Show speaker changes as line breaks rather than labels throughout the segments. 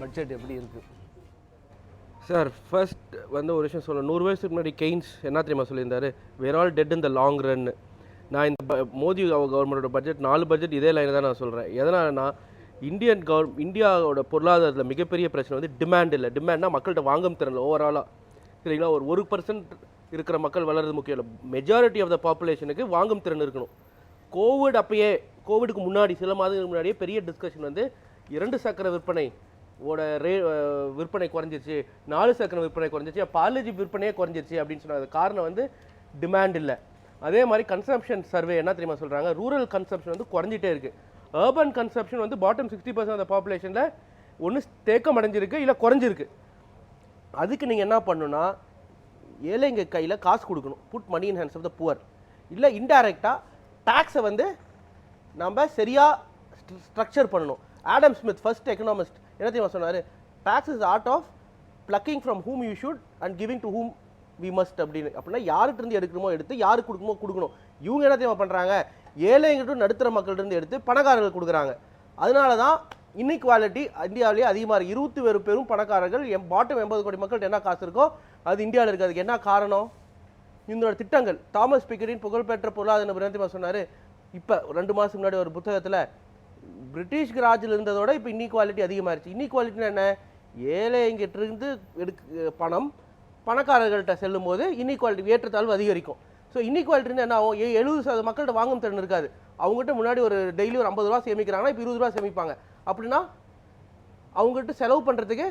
Budget எப்படி இருக்குது
sir first வந்து ஒரு விஷயம் சொல்லணும். நூறு வயசுக்கு முன்னாடி கெய்ன்ஸ் என்ன தெரியுமா சொல்லியிருந்தாரு? Where all dead in the long run நான் இந்த மோடி கவர்மெண்டோட பட்ஜெட் நாலு பட்ஜெட் இதே லைனில் தான் நான் சொல்கிறேன் எதனாலனா இந்தியன் கவர் இந்தியாவோட பொருளாதாரத்தில் மிகப்பெரிய பிரச்சனை வந்து டிமாண்ட் இல்லை. டிமாண்ட்னா மக்கள்கிட்ட வாங்கும் திறனில் ஓவராலாக சரிங்களா? ஒரு ஒரு பர்சன்ட் இருக்கிற மக்கள் வளர்றது முக்கியம் இல்லை. மெஜாரிட்டி ஆஃப் த பாப்புலேஷனுக்கு வாங்கும் திறன் இருக்கணும். கோவிட் அப்பயே கோவிடுக்கு முன்னாடி சில மாதங்களுக்கு முன்னாடியே பெரிய டிஸ்கஷன் வந்து இரண்டு சக்கர விற்பனை ஓட ரே விற்பனை குறைஞ்சிருச்சு. நாலு சக்கர விற்பனை குறைஞ்சிருச்சு. பாலஜி விற்பனையே குறைஞ்சிருச்சு அப்படின்னு சொன்னாங்க. காரணம் வந்து டிமாண்ட் இல்லை. அதே மாதிரி கன்சம்ஷன் சர்வே என்ன தெரியுமா சொல்கிறாங்க ரூரல் கன்சம்ஷன் வந்து குறைஞ்சிட்டே இருக்குது அர்பன் கன்சம்ஷன் வந்து பாட்டம் சிக்ஸ்டி பர்சன்ட் ஆஃப் பாப்புலேஷனில் ஒன்று தேக்கம் அடைஞ்சிருக்கு இல்லை குறைஞ்சிருக்கு. அதுக்கு நீங்கள் என்ன பண்ணணும்னா ஏழைங்க கையில் காசு கொடுக்கணும். Put money in hands of the poor இல்லை இன்டைரக்டாக டேக்ஸை வந்து நம்ம சரியாக ஸ்ட்ரக்சர் பண்ணணும். ஆடம் ஸ்மித் ஃபர்ஸ்ட் எக்கனாமிஸ்ட் என்ன தெரியுமா சொன்னார்? Tax is art of plucking from whom you should and giving to whom we must அப்படின்னு. அப்படின்னா யார்கிட்ட இருந்து எடுக்கணுமோ எடுத்து யாருக்கு கொடுக்குமோ கொடுக்கணும். இவங்க என்ன தெரியுமா பண்ணுறாங்க ஏழைங்கிட்டும் நடுத்தர மக்கள்கிட்ட இருந்து எடுத்து பணக்காரர்கள் கொடுக்குறாங்க. அதனால தான் இன்இக்வாலிட்டி இந்தியாவிலேயே அதிகமாக இருக்குது இருபத்தி வேறு பெரும் பணக்காரர்கள் எம் பாட்டம் எண்பது கோடி மக்கள்கிட்ட என்ன காசு இருக்கோ அது இந்தியாவில் இருக்குது அதுக்கு என்ன காரணம்? இதோட திட்டங்கள். தாமஸ் பிக்கரின் புகழ்பெற்ற பொருளாதார நிபுணர் என்ன சொன்னார்? இப்போ ரெண்டு மாதத்துக்கு முன்னாடி ஒரு புத்தகத்தில் பிரிட்டிஷ் ராஜில் இருந்ததோட இப்போ இன்இக்வாலிட்டி அதிகமாகிருச்சு இன்இக்வாலிட்டினா என்ன? ஏழைங்கிட்டிருந்து எடுக்க பணம் பணக்காரர்கள்ட்ட செல்லும் போது இன்இக்வாலிட்டி ஏற்றத்தாழ்வு அதிகரிக்கும். ஸோ இன்இக்வாலிட்டின்னு என்ன ஆகும்? ஏ- எழுபது சதவீத மக்கள்கிட்ட வாங்கும் திறன் இருக்காது. அவங்ககிட்ட முன்னாடி ஒரு டெய்லி ஒரு ஐம்பது ரூபா சேமிக்கிறாங்கன்னா இப்போ இருபது ரூபா சேமிப்பாங்க. அப்படின்னா அவங்ககிட்ட செலவு பண்ணுறதுக்கு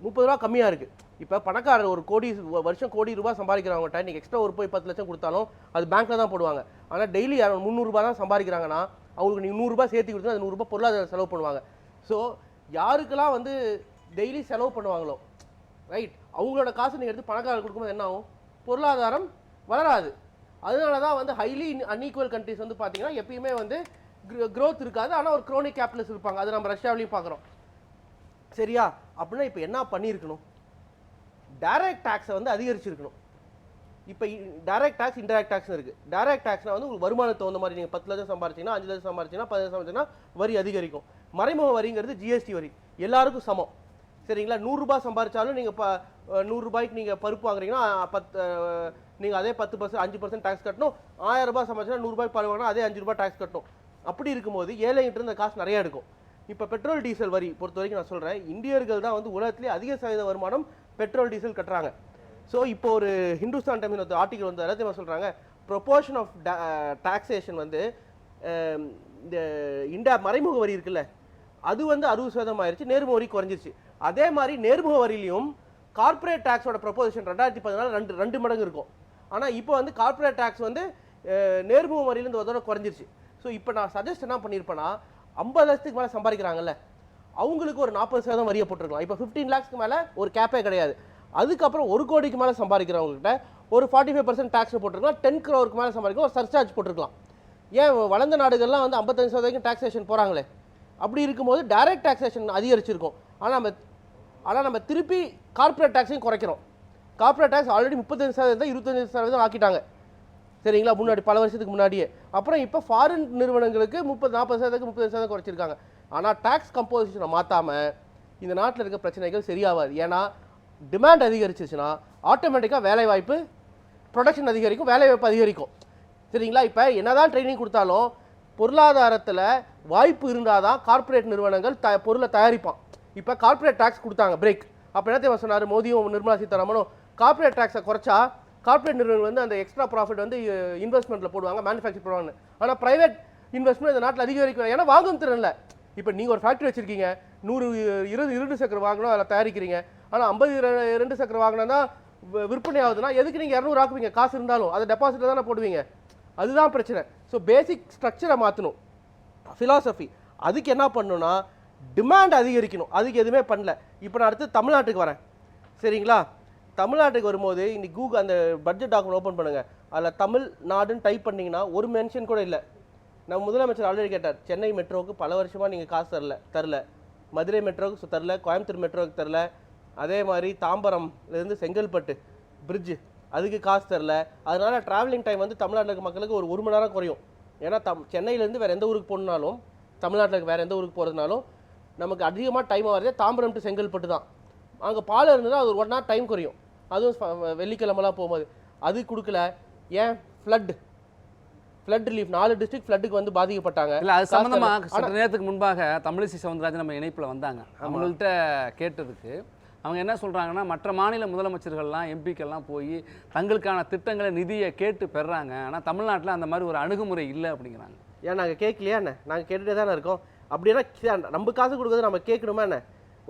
முப்பது ரூபா கம்மியாக இருக்குது இப்போ பணக்காரர் ஒரு கோடி வருஷம் கோடி ரூபாய் சம்பாதிக்கிறவங்ககிட்ட நீங்கள் எக்ஸ்ட்ரா ஒரு போய் பத்து லட்சம் கொடுத்தாலும் அது பேங்க்கில் தான் போடுவாங்க. ஆனால் டெய்லி முந்நூறுரூபா தான் சம்பாதிக்கிறாங்கன்னா அவங்களுக்கு நீங்கள் நூறுரூபா சேர்த்து கொடுத்தா அது நூறுரூபா பொருளாதார செலவு பண்ணுவாங்க. ஸோ யாருக்கெல்லாம் வந்து டெய்லி செலவு பண்ணுவாங்களோ ரைட் அவங்களோட காசு நீங்கள் எடுத்து பணக்காரர் கொடுக்கும்போது என்ன ஆகும்? பொருளாதாரம் வளராது. அதனால தான் வந்து ஹைலி அன்ஈக்குவல் கண்ட்ரிஸ் வந்து பார்த்தீங்கன்னா எப்பயுமே வந்து க்ரோத் இருக்காது. ஆனால் ஒரு க்ரோனிக் கேபிட்டலிஸ்ட் இருப்பாங்க. அது நம்ம ரஷ்யாவிலையும் பார்க்குறோம் சரியா? அப்படின்னா இப்போ என்ன பண்ணியிருக்கணும்? டைரக்ட் டேக்ஸை வந்து அதிகரிச்சிருக்கணும். இப்போ டைரக்ட் டேக்ஸ் இன்டெரக்ட் டேக்ஸ் இருக்கு. டைரக்ட் டேக்ஸ்னா வந்து உங்களுக்கு வருமானத்தை தகுந்த மாதிரி நீங்கள் பத்து லட்சம் சம்பாரிச்சிங்கன்னா அஞ்சு லட்சம் சம்பாரிச்சீங்கன்னா பதினஞ்சு சம்பாரிச்சீங்கன்னா வரி அதிகரிக்கும். மறைமுக வரிங்கிறது ஜிஎஸ்டி வரி. எல்லாருக்கும் சமம். சரிங்களா? நூறுரூபா சம்பாரிச்சாலும் நீங்கள் ப நூறுரூபாய்க்கு நீங்கள் பருப்பு வாங்குறீங்கன்னா பத்து நீங்கள் அதே பத்து பர்சன்ட் அஞ்சு பர்சன்ட் டேக்ஸ் கட்டணும். ஆயிரம் ரூபாய் சம்பாரிச்சா நூறுரூபாய் பருப்பு வாங்கினா அதே அஞ்சு ரூபாய் டேக்ஸ் கட்டணும். அப்படி இருக்கும்போது ஏழைகிட்ட இருந்து காசு நிறையா எடுக்கும். இப்போ பெட்ரோல் டீசல் வரி பொறுத்த வரைக்கும் நான் சொல்கிறேன் இந்தியர்கள் தான் வந்து உலகத்திலே அதிக சதவீத வருமானம் பெட்ரோல் டீசல் கட்டுறாங்க. ஸோ இப்போ ஒரு ஹிந்துஸ்தான் டைமில் ஒரு ஆர்டிகல் வந்து எல்லாத்தையும் சொல்கிறாங்க ப்ரொபோர்ஷன் ஆஃப் டாக்ஸேஷன் வந்து uh, um, இந்த இண்டா மறைமுக வரி இருக்குல்ல அது வந்து அறுபது சதவீதம் ஆயிடுச்சு நேர்முக வரி குறைஞ்சிருச்சு. அதே மாதிரி நேர்முக வரியிலையும் கார்ப்பரேட் டேக்ஸோட ப்ரொபோசிஷன் ரெண்டாயிரத்தி பதினாலு ரெண்டு ரெண்டு மடங்கு இருக்கும். ஆனால் இப்போ வந்து கார்ப்பரேட் டேக்ஸ் வந்து நேர்முக வரியிலேருந்து ஒரு தடவை குறைஞ்சிருச்சு. ஸோ இப்போ நான் சஜஸ்ட் என்ன பண்ணியிருப்பேன்னா ஐம்பது லட்சத்துக்கு மேலே சம்பாதிக்கிறாங்கல்ல அவங்களுக்கு ஒரு நாற்பது சதவீதம் வரியை போட்டிருக்கலாம். இப்போ ஃபிஃப்டீன் லேக்ஸ்க்கு மேலே ஒரு கேப்பே கிடையாது. அதுக்கப்புறம் ஒரு கோடிக்கு மேலே சம்பாதிக்கிறவங்ககிட்ட ஒரு ஃபார்ட்டி ஃபைவ் பர்சன்ட் டேக்ஸ் போட்டிருக்கலாம் டென் க்ரோருக்கு மேலே சம்பாதிக்கலாம் ஒரு சர்ச்சார்ஜ் போட்டிருக்கலாம். ஏன் வளர்ந்த நாடுகள்லாம் வந்து ஐம்பத்தஞ்சு சதவீதம் டேக்ஸேஷன் போகிறாங்களே அப்படி இருக்கும்போது டைரக்ட் டேக்ஸேஷன் அதிகரிச்சிருக்கும். ஆனால் நம்ம ஆனால் நம்ம திருப்பி கார்ப்பரேட் டேக்ஸையும் குறைக்கிறோம். கார்ப்பரேட் டேக்ஸ் ஆல்ரெடி முப்பத்தஞ்சு சதவீதம் இருபத்தஞ்சு சதவீதம் ஆக்கிட்டாங்க. சரிங்களா? முன்னாடி பல வருஷத்துக்கு முன்னாடியே. அப்புறம் இப்போ ஃபாரின் நிறுவனங்களுக்கு முப்பது நாற்பது சதவீதம் முப்பது சதவீதம் குறைச்சிருக்காங்க. ஆனால் டேக்ஸ் கம்போசிஷனை மாற்றாமல் இந்த நாட்டில் இருக்க பிரச்சனைகள் சரியாகாது. ஏன்னா டிமாண்ட் அதிகரிச்சிச்சுன்னா ஆட்டோமேட்டிக்காக வேலை வாய்ப்பு ப்ரொடக்ஷன் அதிகரிக்கும் வேலை வாய்ப்பு அதிகரிக்கும். சரிங்களா? இப்போ என்னதான் ட்ரைனிங் கொடுத்தாலும் பொருளாதாரத்தில் வாய்ப்பு இருந்தால் தான் கார்ப்பரேட் நிறுவனங்கள் த பொருளை தயாரிப்பான். இப்போ கார்ப்பரேட் டேக்ஸ் கொடுத்தாங்க பிரேக் அப்போ என்ன தேவை சொன்னார்? மோடியும் நிர்மலா சீதாராமனும் கார்ப்பரேட் டேக்ஸை குறைச்சா கார்ப்பரேட் நிறுவனங்கள் வந்து அந்த எக்ஸ்ட்ரா ப்ராஃபிட் வந்து இன்வெஸ்ட்மெண்ட்டில் போடுவாங்க மேனுஃபேக்சர் போடுவாங்க ஆனால் ப்ரைவேட் இன்வெஸ்ட்மெண்ட் இந்த நாட்டில் அதிகரிக்கும் ஏன்னா வாங்கும் திறன் இல்லை இப்போ நீங்கள் ஒரு ஃபேக்ட்ரி வச்சுருக்கீங்க நூறு இருபது இருபது சக்கரம் வாங்கணும் அதில் தயாரிக்கிறீங்க. ஆனால் ஐம்பது ரெண்டு சக்கர வாங்கினா விற்பனை ஆகுதுன்னா எதுக்கு நீங்கள் இரநூறு ஆக்குவீங்க? காசு இருந்தாலும். அதை டெபாசிட்டில் தானே போடுவீங்க. அதுதான் பிரச்சனை. ஸோ பேசிக் ஸ்ட்ரக்சரை மாற்றணும் ஃபிலாசபி அதுக்கு என்ன பண்ணணும்னா டிமாண்ட் அதிகரிக்கணும். அதுக்கு எதுவுமே பண்ணல. இப்போ நான் அடுத்து தமிழ்நாட்டுக்கு வரேன். சரிங்களா? தமிழ்நாட்டுக்கு வரும்போது இன்னைக்கு கூகுள் அந்த பட்ஜெட் டாக்குமெண்ட் ஓப்பன் பண்ணுங்கள் அதில் தமிழ்நாடுன்னு டைப் பண்ணிங்கன்னா ஒரு மென்ஷன் கூட இல்லை. நம்ம முதலமைச்சர் ஆல்ரெடி கேட்டார் சென்னை மெட்ரோவுக்கு பல வருஷமாக நீங்கள் காசு தரல தரல. மதுரை மெட்ரோவுக்கு தரல கோயம்புத்தூர் மெட்ரோவுக்கு தரல. அதே மாதிரி தாம்பரம்லேருந்து செங்கல்பட்டு பிரிட்ஜு அதுக்கு காசு தரல. அதனால டிராவலிங் டைம் வந்து தமிழ்நாட்டில் மக்களுக்கு ஒரு ஒரு மணி நேரம் குறையும். ஏன்னா தம் சென்னையிலேருந்து வேறு எந்த ஊருக்கு போகணுனாலும் தமிழ்நாட்டில் வேறு எந்த ஊருக்கு போகிறதுனாலும் நமக்கு அதிகமாக டைம் ஆகிறதே தாம்பரம் டு செங்கல்பட்டு தான். அங்கே பாலம் இருந்ததுன்னா அது ஒரு ஒன் ஹவர் டைம் குறையும். அதுவும் வெள்ளிக்கிழமெல்லாம் போகும்போது. அது கொடுக்கல. ஏன்? ஃப்ளட் ஃப்ளட் ரிலீஃப் நாலு டிஸ்ட்ரிக்ட் ஃப்ளட்டுக்கு வந்து பாதிக்கப்பட்டாங்க.
இல்ல அது சம்பந்தமா
ஆனா-
சற்று நேரத்துக்கு முன்பாக தமிழிசை சவுந்தரராஜன் நம்ம இணைப்புல வந்தாங்க. அவங்கள்ட்ட கேட்டதுக்கு அவங்க என்ன சொல்கிறாங்கன்னா மற்ற மாநில முதலமைச்சர்கள்லாம் எம்பிக்கெல்லாம் போய் தங்களுக்கான திட்டங்களை நிதியை கேட்டு பெறாங்க. ஆனால் தமிழ்நாட்டில் அந்த மாதிரி ஒரு அணுகுமுறை இல்லை அப்படிங்கிறாங்க.
ஏன் நாங்கள் கேட்கலையா என்ன? நாங்கள் கேட்டுகிட்டே தானே இருக்கோம். அப்படின்னா நம்ம காசு கொடுக்குறது நம்ம கேட்கணுமா என்ன?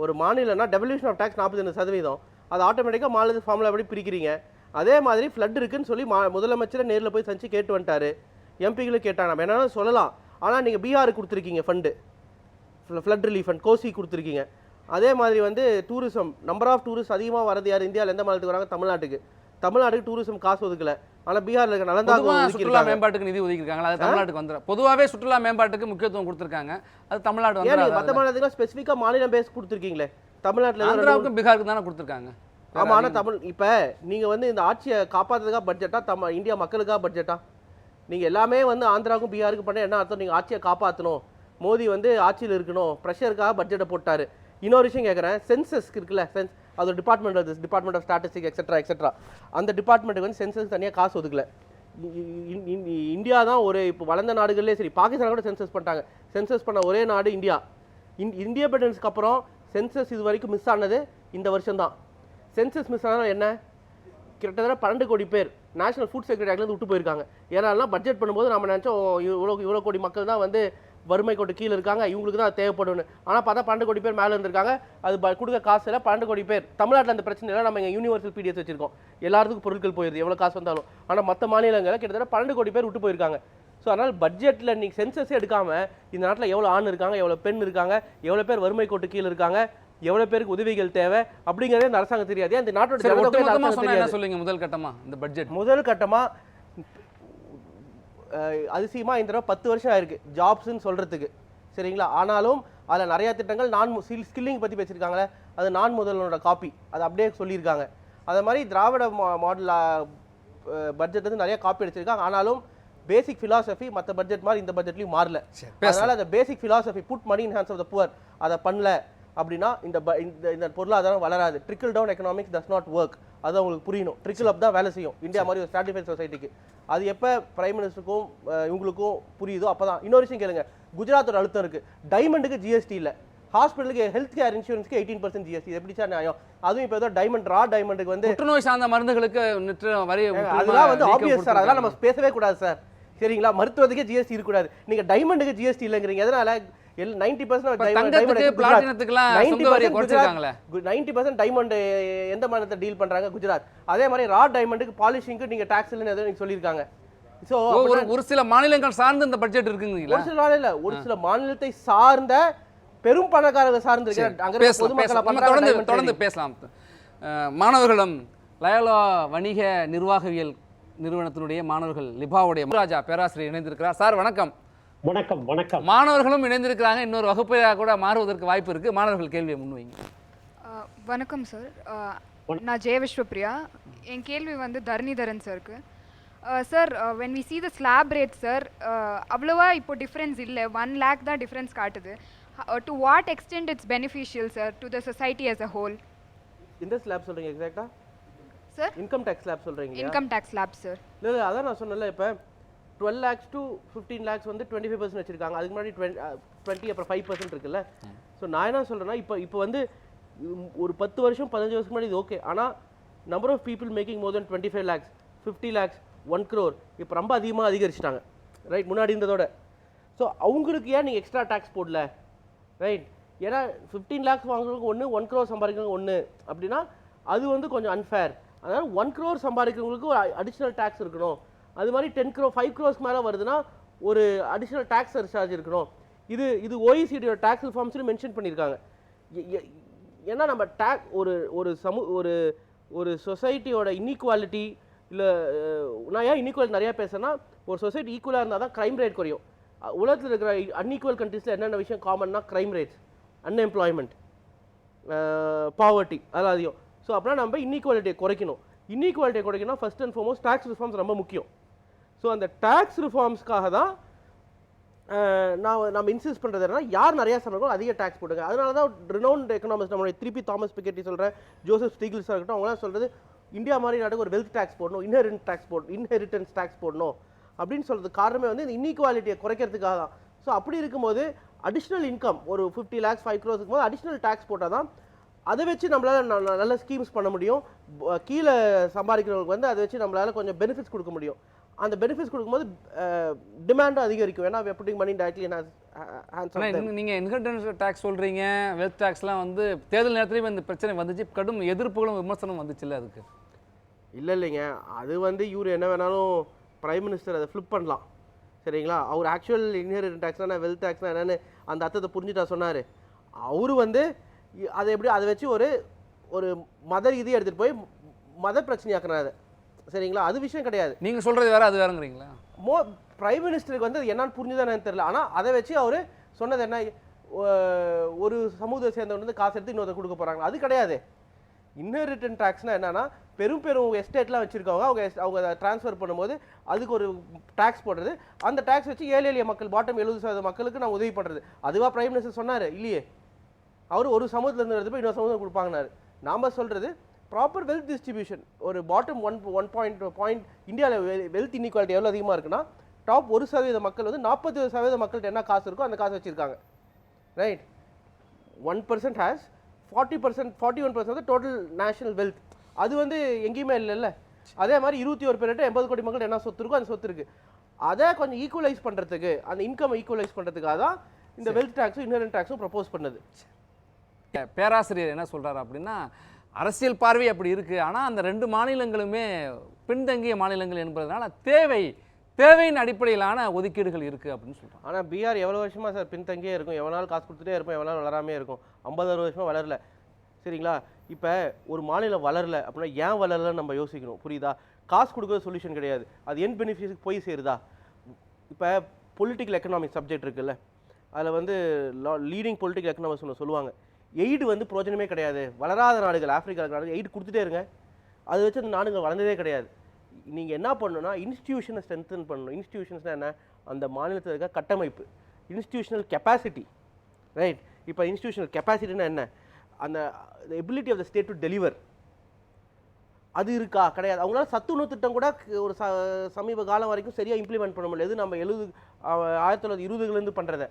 ஒரு மாநிலம்னா டெவல்யூஷன் ஆஃப் டேக்ஸ் நாற்பத்தி சதவீதம். அது ஆட்டோமேட்டிக்காக மாநில ஃபார்மில் எப்படி பிரிக்கிறீங்க. அதே மாதிரி ஃப்ளட் இருக்குன்னு சொல்லி மா முதலமைச்சரை நேரில் போய் சந்திச்சு கேட்டு வந்துட்டாரு. எம்பிகளும் கேட்டாங்க. நம்ம என்னன்னு சொல்லலாம். ஆனால் நீங்கள் பீகாருக்கு கொடுத்துருக்கீங்க fund flood relief fund Kosi கொடுத்துருக்கீங்க. அதே மாதிரி வந்து டூரிசம் நம்பர் ஆஃப் டூரிஸ்ட் அதிகமாக வரது யார்? இந்தியாவில் எந்த மாநிலத்துக்கு வராங்க? தமிழ்நாட்டுக்கு. தமிழ்நாட்டுக்கு டூரிசம் காசு ஒதுக்கல. ஆனால் பீகாரில் இருக்க நலந்தா
சுற்றுலா
ஒதுக்கியிருக்காங்க.
மேம்பாட்டுக்கு நிதி ஒதுக்கியிருக்காங்களா? அது தமிழ்நாட்டுக்கு வந்துடும் பொதுவாகவே சுற்றுலா மேம்பாட்டுக்கு முக்கியத்துவம் கொடுத்துருக்காங்க. அது தமிழ்நாடு
நீங்க மற்ற
வந்து
மாநிலத்துக்கு ஸ்பெசிஃபிக்காக மாநிலம் பேஸ் கொடுத்துருக்கீங்களே? தமிழ்நாட்டில்
ஆந்திராவுக்கும் பீகாருக்கும் தானே கொடுத்துருக்காங்க.
ஆமா ஆனால் தமிழ் இப்போ நீங்கள் வந்து இந்த ஆட்சியை காப்பாற்றுறதுக்காக பட்ஜெட்டா தம் இந்தியா மக்களுக்காக பட்ஜெட்டா நீங்கள் எல்லாமே வந்து ஆந்திராவுக்கும் பீகாருக்கும் பண்ண என்ன அர்த்தம்? நீங்கள் ஆட்சியை காப்பாற்றணும் மோடி வந்து ஆட்சியில் இருக்கணும். ப்ரெஷருக்காக பட்ஜெட்டை போட்டாரு. இன்னொரு விஷயம் கேட்குறேன் சென்சஸ்க்கு இருக்குல்ல சென்ஸ் அது department of department of statistic etcetera etcetera அந்த டிபார்ட்மெண்ட்டுக்கு வந்து சென்சஸ் தனியாக காசு ஒதுக்கல. இந்தியா தான் ஒரு இப்போ வளர்ந்த நாடுகள்லேயே சரி பாகிஸ்தான் கூட சென்சஸ் பண்ணிட்டாங்க. சென்சஸ் பண்ண ஒரே நாடு இந்தியா. இந் இண்டிபெண்டன்ஸ்க்கு அப்புறம் சென்சஸ் இது வரைக்கும் மிஸ் ஆனது இந்த வருஷம் தான். சென்சஸ் மிஸ் ஆனால் என்ன? கிட்டத்தட்ட பன்னெண்டு கோடி பேர் நேஷனல் ஃபுட் செக்ரட்டரியிலேருந்து விட்டு போயிருக்காங்க. ஏன்னா பட்ஜெட் பண்ணும்போது நம்ம நினச்சோம் இவ்வளோ இவ்வளோ கோடி மக்கள் தான் வந்து வறுமை கோட்டு கீழே இருக்காங்க. இவங்களுக்கு தான் தேவைப்படும்னு. ஆனால் பார்த்தா பன்னெண்டு கோடி பேர் மேலே இருந்திருக்காங்க. அது கொடுக்க காசு இல்லை பன்னெண்டு கோடி பேர். தமிழ்நாட்டில் அந்த பிரச்சனை இல்லை. நம்ம இங்கே யூனிவர்சல் பிடிஎஸ் வச்சிருக்கோம். எல்லாத்துக்கும் பொருட்கள் போயிருது. எவ்வளோ காசு வந்தாலும். ஆனால் மற்ற மாநிலங்களில் கிட்டத்தட்ட பன்னெண்டு கோடி பேர் விட்டு போயிருக்காங்க. ஸோ அதனால் பட்ஜெட்டில் நீங்கள் சென்சஸே எடுக்காமல் இந்த நாட்டில் எவ்வளோ ஆண் இருக்காங்க எவ்வளோ பெண் இருக்காங்க எவ்வளோ பேர் வறுமை கோட்டு கீழே இருக்காங்க எவ்வளோ பேருக்கு உதவிகள் தேவை அப்படிங்கிறதே இந்த அரசாங்கம் தெரியாது. அந்த நாட்டோட
சொல்லுங்க முதல் கட்டமா இந்த பட்ஜெட்
முதல் கட்டமா அஹ், அதிசயமா இந்த தடவை பத்து வருஷம் ஆயிருக்கு. ஜாப்ஸ்ன்னு சொல்றதுக்கு. சரிங்களா? ஆனாலும் அதில் நிறைய திட்டங்கள் நான் ஸ்கில்லிங் பற்றி பேசியிருக்காங்களே. அது நான் முதல்வனோட காப்பி அது அப்படியே சொல்லியிருக்காங்க. அதே மாதிரி திராவிட மாடல் பட்ஜெட் வந்து நிறைய காப்பி அடிச்சிருக்காங்க. ஆனாலும் பேசிக் philosophy மற்ற பட்ஜெட் மாதிரி இந்த பட்ஜெட்லையும் மாறல. அதனால அந்த basic philosophy put money in hands of the poor அதை பண்ணல. அப்படின்னா இந்த இந்த பொருளாதாரம் வளராது. Trickle down economics does not work அது அவங்களுக்கு புரியணும். ட்ரிக்கிள் அப் தான் வேலை செய்யும். இந்தியா மாதிரி ஒரு ஸ்ட்ராட்டிஃபைட் சொசைட்டிக்கு அது எப்போ பிரைம் மினிஸ்டருக்கும் இவங்களுக்கும் புரியுதோ அப்போ தான் இன்னொரு விஷயம் கேளுங்க. குஜராத்தோட அழுத்தம் இருக்கு. டைமண்டுக்கு ஜிஎஸ்டி இல்லை. ஹாஸ்பிட்டலுக்கு ஹெல்த் கேர் இன்சூரன்ஸ்க்கு எயிட்டீன் பர்சன்ட் ஜிஎஸ்டி எப்படி சார் நியாயம்? அதுவும் இப்போ ஏதோ டைமண்ட் ரா டைமண்டுக்கு வந்து
புற்றுநோய் சார்ந்த மருந்துகளுக்கு வரி
அதெல்லாம் வந்து ஆப்வியஸ் சார். அதெல்லாம் நம்ம. பேசவே கூடாது சார். சரிங்களா? மருத்துவத்துக்கே ஜிஎஸ்டி இருக்கக்கூடாது நீங்க டைமண்டுக்கு ஜிஎஸ்டி இல்லைங்கிறீங்க. எதனால? நைன்டி
இப்ப தங்கத்துக்கு பிளாட்டினத்துக்குலாம் சொந்த வரியை குறைச்சிருக்காங்களே
நைன்டி பர்சன்ட் டைமண்ட் எந்த மாநிலத்தை டீல் பண்றாங்க? குஜராத். அதே மாதிரி ரா டைமண்டுக்கு பாலிஷிங்க்கு நீங்க டாக்ஸ் இல்லைன்னு எதுவும் நீங்க சொல்லியிருக்காங்க. ஸோ
ஒரு ஒரு சில மாநிலங்கள் சார்ந்து இந்த பட்ஜெட் இருக்குங்களா
ஒரு சில மாநில ஒரு சில மாநிலத்தை சார்ந்த பெரும் பணக்காரர்கள் சார்ந்து இருக்கிற
தொடர்ந்து. பேசலாம். மாணவர்களும் லயோலா வணிக நிர்வாகவியல் நிறுவனத்தினுடைய மாணவர்கள் லிபாவுடைய ராஜா பேராசிரியர் இணைந்திருக்கிறார். சார் வணக்கம்.
வணக்கம் வணக்கம்.
மாணவர்களும் இணைந்திருக்கிறாங்க. இன்னொரு வகுப்பையாக கூட மாறுவதற்கு வாய்ப்பு இருக்கு. மாணவர்கள் கேள்வியை முன்வைங்க.
வணக்கம் சார். நான் ஜெய விஸ்வப்ரியா என் கேள்வி வந்து தரணிதரன் சாருக்கு. Sir when we see the slab rate sir அவ்வளோவா இப்போ டிஃப்ரென்ஸ் இல்லை. ஒன் லேக் தான் டிஃப்ரென்ஸ் காட்டுது. To what extent it's beneficial sir to the society as a whole
இந்த ஸ்லாப் சொல்றீங்க exactly
sir
income tax slab சொல்றீங்க இல்லையா?
இன்கம் டேக்ஸ் ஸ்லாப் சார்
இல்லை இல்லை அதான் நான் சொன்னேன்ல இப்போ twelve lakhs to fifteen lakhs வந்து டுவெண்ட்டி ஃபைவ் பர்சன்ட் வச்சிருக்காங்க. அதுக்கு முன்னாடி டுவெண்ட்டி அப்புறம் ஃபைவ் பர்சன்ட் இருக்குல்ல. ஸோ நான் என்ன சொல்கிறேன்னா இப்போ இப்போ வந்து ஒரு பத்து வருஷம் பதினஞ்சு வருஷம் முன்னாடி இது ஓகே ஆனால் number of people making more than twenty five lakhs fifty lakhs one crore இப்போ ரொம்ப அதிகமாக அதிகரிச்சிட்டாங்க. ரைட் முன்னாடி இருந்ததோட. ஸோ அவங்களுக்கு ஏன் நீங்கள் எக்ஸ்ட்ரா டேக்ஸ் போடல? ரைட் ஏன்னா ஃபிஃப்டீன் லேக்ஸ் வாங்குறவங்க ஒன்று ஒன் க்ரோர் சம்பாதிக்கிறவங்க ஒன்று அப்படின்னா அது வந்து கொஞ்சம் அன்ஃபேர் அதனால் ஒன் க்ரோர் சம்பாதிக்கிறவங்களுக்கு ஒரு அடிஷ்னல் டேக்ஸ் இருக்கணும். அது மாதிரி டென் க்ரோ ஃபைவ் க்ரோஸ்க்கு மேலே வருதுன்னா ஒரு அடிஷ்னல் டேக்ஸ் சார்ஜ் இருக்கணும். இது இது ஓஇசிடியோட டேக்ஸ் ரிஃபார்ம்ஸ்னு மென்ஷன் பண்ணியிருக்காங்க ஏன்னா நம்ம டேக் ஒரு ஒரு சமூ ஒரு ஒரு சொசைட்டியோட இன்இக்வாலிட்டி இல்லை நான் ஏன் இன்இக்வாலிட்டி நிறையா பேசுகிறேன்னா ஒரு சொசைட்டி ஈக்குவலாக இருந்தால் தான் க்ரைம் ரேட் குறையும். உலகத்தில் இருக்கிற அன்இக்குவல் கண்ட்ரீஸில் என்னென்ன விஷயம் காமன்னா க்ரைம் ரேட்ஸ் அன்எம்ப்ளாய்மெண்ட் பாவர்ட்டி அதெல்லாம் அதிகம். ஸோ அப்படின்னா நம்ம இன்இக்வாலிட்டியை குறைக்கணும். இன்இக்வாலிட்டியை குறைக்கணும் first and foremost tax reforms ரொம்ப முக்கியம். ஸோ அந்த டேக்ஸ் ரிஃபார்ம்ஸ்க்காக தான் நான் நம்ம இன்சிஸ்ட் பண்ணுறது என்னன்னா யார் நிறையா சம்பளம் அதிக டேக்ஸ் போடுங்க அதனால தான் ரினவுண்ட் எக்கனாமிக்ஸ் நம்மளுடைய திருப்பி தாமஸ் பிக்கெட்டி சொல்கிற ஜோசப் ஸ்டீகிள்ஸாக இருக்கட்டும் அவங்களாம் சொல்கிறது இந்தியா மாதிரி நாட்டுக்கு ஒரு வெல்த் டேக்ஸ் போடணும் இன்ஹெரிட் டேக்ஸ் போடணும் இன்ஹெரிட்டன்ஸ் டேக்ஸ் போடணும். அப்படின்னு சொல்கிறது காரணமே வந்து இந்த இன்இக்வாலிட்டியை குறைக்கிறதுக்காக தான். ஸோ அப்படி இருக்கும்போது அடிஷ்னல் இன்கம் ஒரு ஃபிஃப்டி லேக்ஸ் ஃபைவ் க்ரோஸ் இருக்கும்போது அடிஷ்னல் டேக்ஸ் போட்டால் தான் அதை வச்சு நம்மளால் ந- நல்ல ஸ்கீம்ஸ் பண்ண முடியும். கீழே சம்பாதிக்கிறவங்களுக்கு வந்து அதை வச்சு நம்மளால் கொஞ்சம் பெனிஃபிட்ஸ் கொடுக்க முடியும். அந்த பெனிஃபிட்ஸ் கொடுக்கும்போது டிமாண்டும் அதிகரிக்கும். ஏன்னா எப்படி மணி டைரக்ட்லி
நீங்கள் இன்ஹெரிட்டன்ஸ் டேக்ஸ் சொல்கிறீங்க வெல்த் டேக்ஸ்லாம் வந்து தேர்தல் நேரத்துலேயும் இந்த பிரச்சனை வந்துச்சு. கடும் எதிர்ப்புகளும் விமர்சனம் வந்துச்சுல்ல அதுக்கு?
இல்லை இல்லைங்க. அது வந்து இவர் என்ன வேணாலும் பிரைம் மினிஸ்டர் அதை ஃப்ளிப் பண்ணலாம். சரிங்களா? அவர் ஆக்சுவல் இன்ஹெரிட் டேக்ஸ்னா வெல்த் டேக்ஸ்னா என்னன்னு அந்த அர்த்தத்தை புரிஞ்சுட்டா சொன்னார். அவர் வந்து அதை எப்படி அதை வச்சு ஒரு ஒரு மத ரீதியை எடுத்துகிட்டு போய் மத பிரச்சனையாக்குறாரு அதை சரிங்களா? அது விஷயம் கிடையாது.
நீங்கள் சொல்கிறது வேற அது வேறங்கிறீங்களா?
மோ பிரைம் மினிஸ்டருக்கு வந்து அது என்னன்னு புரிஞ்சுதானு தெரியல. ஆனால் அதை வச்சு அவர் சொன்னது என்ன? ஒரு சமூகத்தை சேர்ந்தவங்க வந்து காசு எடுத்து இன்னொருத்தர் கொடுக்க போகிறாங்க அது கிடையாது. இன்ஹெரிட்டன் டேக்ஸ்னா என்னன்னா பெரும் பெரும் எஸ்டேட்லாம் வச்சிருக்கவங்க அவங்க அவங்க ட்ரான்ஸ்ஃபர் பண்ணும்போது அதுக்கு ஒரு டேக்ஸ் போடுறது. அந்த டேக்ஸ் வச்சு ஏழை எளிய மக்கள் பாட்டம் எழுபது சதவீத மக்களுக்கு நான் உதவி பண்ணுறது அதுவா பிரைம் மினிஸ்டர் சொன்னார்? இல்லையே. அவர் ஒரு சமூகத்துல இருந்து போய் இன்னொரு சமூகம் கொடுப்பாங்கனாரு நாம சொல்றது ப்ராப்பர் வெல்த் டிஸ்ட்ரிபியூஷன் ஒரு bottom one one point point இந்தியாவில் வெல்த் இன்இக்வாலிட்டி எவ்வளோ அதிகமாக இருக்குன்னா டாப் ஒரு சதவீத மக்கள் வந்து நாற்பத்தி சதவீத மக்கள்கிட்ட என்ன காசு இருக்கோ அந்த காசு வச்சிருக்காங்க. Right one percent has forty percent forty one percent total national wealth அது வந்து எங்கேயுமே இல்லைல்ல. அதே மாதிரி இருபத்தி ஒரு பேர்கிட்ட எண்பது கோடி மக்கள் என்ன சொத்து இருக்கோ அந்த சொத்து இருக்கு. அதை கொஞ்சம் ஈக்குவலைஸ் பண்ணுறதுக்கு அந்த இன்கம் ஈக்குவலைஸ் பண்ணுறதுக்காக தான் இந்த வெல்த் டேக்ஸும் இன்ஹரன்ட் டேக்ஸும் ப்ரப்போஸ் பண்ணது.
பேராசிரியர் என்ன சொல்றாரு அப்படின்னா அரசியல் பார்வை அப்படி இருக்குது ஆனால் அந்த ரெண்டு மாநிலங்களுமே பின்தங்கிய மாநிலங்கள் என்பதனால தேவை தேவையின் அடிப்படையிலான ஒதுக்கீடுகள் இருக்குது அப்படின்னு சொல்கிறோம்
ஆனால் பிஆர் எவ்வளோ வருஷமாக சார் பின்தங்கியே இருக்கும். எவ்வளோ நாள் காசு கொடுத்துட்டே இருப்போம் எவ்வளோ நாள் வளராமே இருக்கும். ஐம்பது அறுபது வருஷமாக வளரல. சரிங்களா? இப்போ ஒரு மாநிலம் வளரல அப்படின்னா ஏன் வளரலன்னு நம்ம யோசிக்கணும். புரியுதா? காசு கொடுக்குறது சொல்யூஷன் கிடையாது. அது என் பெனிஃபிட்ஸுக்கு போய் சேருதா? இப்போ பொலிட்டிக்கல் எக்கனாமிக் சப்ஜெக்ட் இருக்குல்ல. அதில் வந்து லீடிங் பொலிட்டிக்கல் எக்கனாமிக்ஸ் ஒன்று சொல்லுவாங்க. எய்டு வந்து பிரோஜனமே கிடையாது. வளராத நாடுகள் ஆப்பிரிக்கா நாடுகள் எய்டு கொடுத்துட்டே இருங்க. அதை வச்சு அந்த நாடுகள் வளர்ந்ததே கிடையாது. நீங்கள் என்ன பண்ணணும்னா இன்ஸ்டியூஷனை ஸ்ட்ரென்தன் பண்ணணும். இன்ஸ்டியூஷன்ஸ்னால் என்ன? அந்த மாநிலத்தில் இருக்க கட்டமைப்பு. இன்ஸ்டியூஷனல் கெப்பாசிட்டி ரைட் இப்போ இன்ஸ்டியூஷனல் கெப்பாசிட்டினா என்ன? அந்த ability of the state to deliver அது இருக்கா? கிடையாது. அவங்களால சத்துணவு திட்டம் கூட ஒரு ச சமீப காலம் வரைக்கும் சரியாக இம்ப்ளிமெண்ட் பண்ண முடியல. நம்ம எழுபது ஆயிரத்தி தொள்ளாயிரத்தி இருபதுலேருந்து பண்ணுறத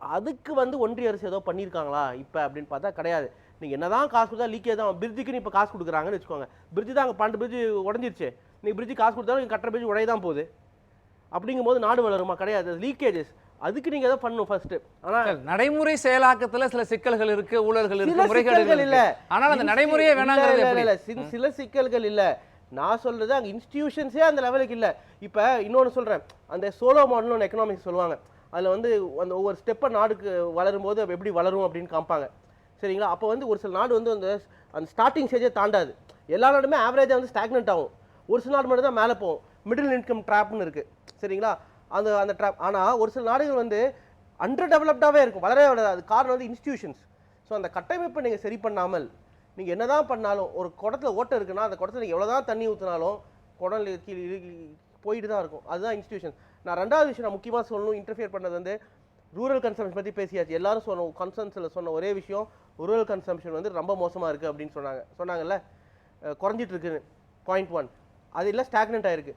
அதுக்கு வந்து ஒன்றிய அரசு ஏதோ பண்ணியிருக்காங்களா இப்போ அப்படின்னு பார்த்தா கிடையாது. நீங்கள் என்னதான் காசு கொடுத்தா லீக்கேஜ் தான் பிரிட்ஜுக்குன்னு இப்போ காசு கொடுக்குறாங்கன்னு வச்சுக்கோங்க. பிரிட்ஜ் தான் அங்கே பன்னெண்டு பிரிட்ஜ் உடஞ்சிருச்சு. நீங்கள் பிரிட்ஜு காசு கொடுத்தாலும் நீங்கள் கட்டுற பிரிட்ஜ் உடைய தான் போகுது. அப்படிங்கும்போது நாடு வளருமா? கிடையாது. லீக்கேஜஸ் அதுக்கு நீங்கள் எதை பண்ணணும் ஃபர்ஸ்ட் ஆனால்
நடைமுறை செயலாக்கத்துல சில சிக்கல்கள் இருக்கு ஊழல்கள் இருக்கு முறைகேடுகள்
இல்ல.
ஆனால் அந்த நடைமுறையே வேணாங்கிறது
இல்ல, சில- சிக்கல்கள் இல்ல. நான் சொல்றது அங்க இன்ஸ்டிடியூஷன்ஸே அந்த லெவலுக்கு இல்ல. இப்ப இன்னொன்னு சொல்றேன். அந்த சோலோ மாடல்னு ஒன்று எக்கனாமிக்ஸ் சொல்லுவாங்க. அதில் வந்து அந்த ஒவ்வொரு ஸ்டெப்பை நாடுக்கு வளரும் போது எப்படி வளரும் அப்படின்னு காமிப்பாங்க. சரிங்களா? அப்போ வந்து ஒரு சில நாடு வந்து அந்த அந்த ஸ்டார்டிங் ஸ்டேஜே தாண்டாது. எல்லா நாடுமே ஆவரேஜாக வந்து ஸ்டாக்னெண்ட் ஆகும். ஒரு சில நாடு மட்டும் தான் மேலே போகும். மிடில் இன்கம் ட்ராப்னு இருக்குது சரிங்களா? அந்த அந்த ட்ராப் ஆனால் ஒரு சில நாடுகள் வந்து அண்டர் டெவலப்டாகவே இருக்கும். வளரவே வளராது. அது காரணம் வந்து இன்ஸ்டியூஷன்ஸ் ஸோ அந்த கட்டமைப்பை நீங்கள் சரி பண்ணாமல் நீங்கள் என்னதான் பண்ணாலும் ஒரு குடத்துல ஓட்டை இருக்குன்னா அந்த குடத்துல நீங்கள் எவ்வளோதான் தண்ணி ஊற்றினாலும் குடம் கீழே போயிட்டு தான் இருக்கும். அதுதான் இன்ஸ்டியூஷன் நான் ரெண்டாவது விஷயம் நான் முக்கியமாக சொல்லணும் இன்டர்ஃபியர் பண்ணது வந்து ரூரல் கன்சம்ஷன் பற்றி பேசியாச்சு. எல்லாரும் சொன்ன கன்சர்ன்ஸில் சொன்ன ஒரே விஷயம் ரூரல் கன்சம்ஷன் வந்து ரொம்ப மோசமாக இருக்குது அப்படின்னு சொன்னாங்க. சொன்னாங்கல்ல? அஹ் குறைஞ்சிட்டு இருக்குன்னு. பாயிண்ட் ஒன் அது இல்லை ஸ்டாக்னெண்ட் ஆயிருக்கு.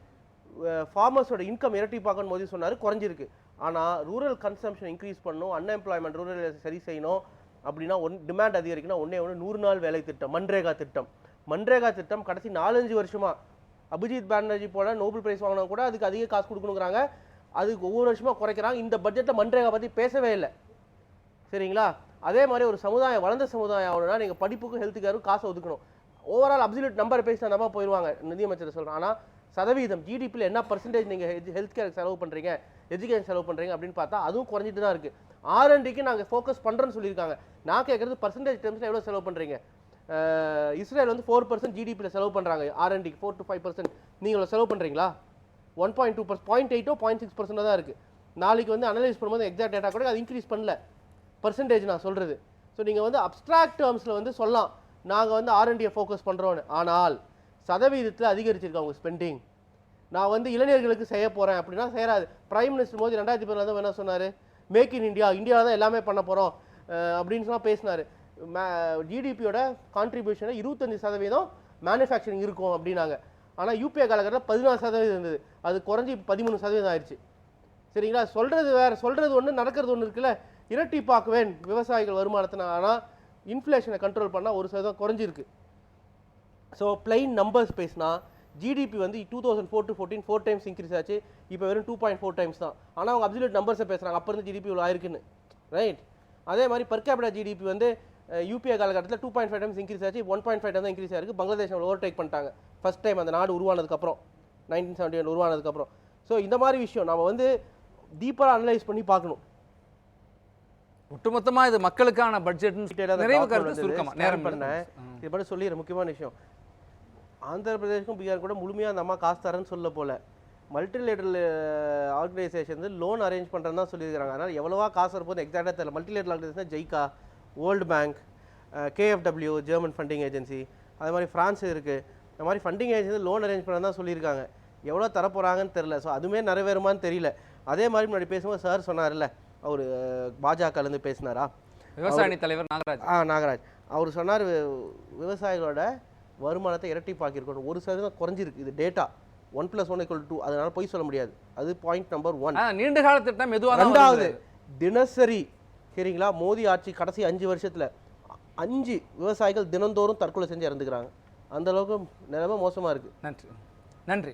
ஃபார்மர்ஸோட இன்கம் இரட்டி பார்க்கணும் மோதி சொன்னார் குறைஞ்சிருக்கு. ஆனால் ரூரல் கன்சம்ஷன் இன்க்ரீஸ் பண்ணணும் அன்எம்ப்ளாய்மெண்ட் ரூரல் சரி செய்யணும் அப்படின்னா ஒன் டிமாண்ட் அதிகரிக்கணும் ஒன்றே ஒன்று நூறு நாள் வேலை திட்டம் மன்ரேகா திட்டம். மன்ரேகா திட்டம் கடைசி நாலஞ்சு வருஷமாக அபிஜித் பானர்ஜி போல நோபல் பிரைஸ் வாங்கினா கூட அதுக்கு அதிக காசு கொடுக்கணுங்கிறாங்க. அதுக்கு ஒவ்வொரு வருஷமா குறைக்கிறாங்க. இந்த பட்ஜெட்டில் மன்ரேகா பற்றி பேசவே இல்லை. சரிங்களா? அதே மாதிரி ஒரு சமுதாயம் வளர்ந்த சமுதாயம் ஆகணும்னா நீங்கள் படிப்புக்கும் ஹெல்த்துக்காரும் காசை ஒதுக்கணும். ஓவரால் அப்சல்யூட் நம்பர் பேசினா அந்த போயிடுவாங்க நிதியமைச்சர் சொல்கிறேன் ஆனால் சதவீதம் ஜிடிபியில் என்ன பர்சன்டேஜ் நீங்கள் ஹெல்த் கேருக்கு செலவு பண்ணுறீங்க எஜுகேஷன் செலவு பண்ணுறீங்க அப்படின்னு பார்த்தா அதுவும் குறைஞ்சிட்டு தான் இருக்குது ஆர்என்டிக்கு நாங்கள் ஃபோக்கஸ் பண்ணுறோன்னு சொல்லியிருக்காங்க. நான் கேட்குறது பர்சன்டேஜ் டெர்ம்ஸில் எவ்வளோ செலவு பண்ணுறீங்க இஸ்ரேல் வந்து ஃபோர் பர்சன்ட் ஜிடிபியில் செலவு பண்ணுறாங்க ஆர்என்டிக்கு ஃபோர் டு ஃபைவ் பர்சன்ட் நீங்கள் செலவு பண்ணுறீங்களா one point two per point எயிட்டோ point six percent தான் இருக்குது நாளைக்கு வந்து அனலைஸ் பண்ணும்போது எக்ஸாக்ட் டேட்டா கூட அது இன்க்ரீஸ் பண்ணல. பர்சன்டேஜ் நான் சொல்கிறது ஸோ நீங்கள் வந்து அப்ஸ்ட்ராக்ட் டேர்ம்ஸில் வந்து சொல்லலாம். நாங்கள் வந்து ஆர்என்டியை ஃபோக்கஸ் பண்ணுறோன்னு ஆனால் சதவீதத்தில் அதிகரிச்சிருக்கு அவங்க ஸ்பெண்டிங் நான் வந்து இளைஞர்களுக்கு செய்ய போகிறேன் அப்படின்னா செய்யறாது. பிரைம் மினிஸ்டர் மோடி ரெண்டாயிரத்தி பதினாலு என்ன சொன்னார். மேக் இன் இந்தியா இந்தியாவில் தான் எல்லாமே பண்ண போகிறோம் அப்படின்னு சொன்னால் பேசினார். ஜிடிபியோட கான்ட்ரிபியூஷனை இருபத்தஞ்சி சதவீதம் மேனுஃபேக்சரிங் இருக்கும் அப்படின்னாங்க. ஆனால் யூபிஐ காலகட்டத்தில் பதினாலு சதவீதம் இருந்தது. அது குறைஞ்சி பதிமூணு சதவீதம் ஆயிடுச்சு சரிங்களா? சொல்கிறது வேறு சொல்கிறது ஒன்று நடக்கிறது ஒன்று இருக்குல்ல? இரட்டிப்பாக்குவேன் விவசாயிகள் வருமானத்தினா ஆனால் இன்ஃப்ளேஷனை கண்ட்ரோல் பண்ணால் ஒரு சதவீதம் குறைஞ்சிருக்கு. ஸோ பிளைன் நம்பர்ஸ் பேசினா ஜிடிபி வந்து two thousand four to fourteen four times increase ஆச்சு. இப்போ வெறும் டூ பாயிண்ட் ஃபோர் டைம்ஸ் தான். ஆனால் அவங்க அப்சல்யூட் நம்பர்ஸை பேசுகிறாங்க அப்போ இருந்து ஜிடிபி இவ்வளோ ஆயிருக்குன்னு. ரைட் அதே மாதிரி per ஜிடிபி வந்து யூபிஏ காலகட்டத்தில் two point five times increase ஆச்சு ஒன் பாயிண்ட் ஃபைவ் தான் இன்க்ரீஸ் ஆயிருக்கு. பங்களாதேஷ் ஓவர் டேக் பண்ணிட்டாங்க. ஃபர்ஸ்ட் டைம் அந்த நாடு உருவானதுக்கப்புறம் நைன்டீன் செவன்டி ஒன் உருவானதுக்கப்புறம். ஸோ இந்த மாதிரி விஷயம் நம்ம வந்து டீப்பராக அனலைஸ் பண்ணி பார்க்கணும்.
ஒட்டுமொத்தமா இது மக்களுக்கான பட்ஜெட்னு நிறைவு
document
கருத்து
வந்து
நேரம்
பண்ணேன். இது மட்டும் சொல்லிடுறேன் முக்கியமான விஷயம். ஆந்திர பிரதேஷ்க்கும் பீகார் கூட முழுமையாக அந்த அம்மா காசு தரேன்னு சொல்ல போல. மல்டிலேட்டரல் ஆர்கனைசேஷன் லோன் அரேஞ்ச் பண்ணுறேன்னு தான் சொல்லியிருக்காங்க அதனால் எவ்வளவா காசு இருப்போது எக்ஸாக்டாக தெரியல. Multilateral organisation JICA world bank கேஎஃப்டபிள்யூ German funding agency அது மாதிரி ஃப்ரான்ஸ் இருக்குது இந்த மாதிரி ஃபண்டிங் ஏஜென்சி லோன் அரேஞ்ச் பண்ண தான் சொல்லியிருக்காங்க. எவ்வளோ தரப்போகிறாங்கன்னு தெரில ஸோ அதுவுமே நிறைவேறுமான்னு தெரியல. அதே மாதிரி முன்னாடி பேசும்போது சார் சொன்னார்ல அவர் பாஜகலேருந்து பேசினாரா?
விவசாயி தலைவர் நாகராஜ்.
ஆ நாகராஜ். அவர் சொன்னார் விவசாயிகளோட வருமானத்தை இரட்டிப்பாக்கியிருக்கணும் ஒரு சதவீதம் குறைஞ்சிருக்கு. இது data one plus one equal two அதனால போய் சொல்ல முடியாது. அது பாயிண்ட் நம்பர் ஒன்
நீண்ட கால திட்டம் மெதுவாக
ரெண்டாவது தினசரி சரிங்களா மோடி ஆட்சி கடைசி அஞ்சு வருஷத்தில் அஞ்சு விவசாயிகள் தினந்தோறும் தற்கொலை செஞ்சு இறந்துக்கிறாங்க. அந்த அளவுக்கு நிலைமை மோசமாக இருக்குது
நன்றி. நன்றி.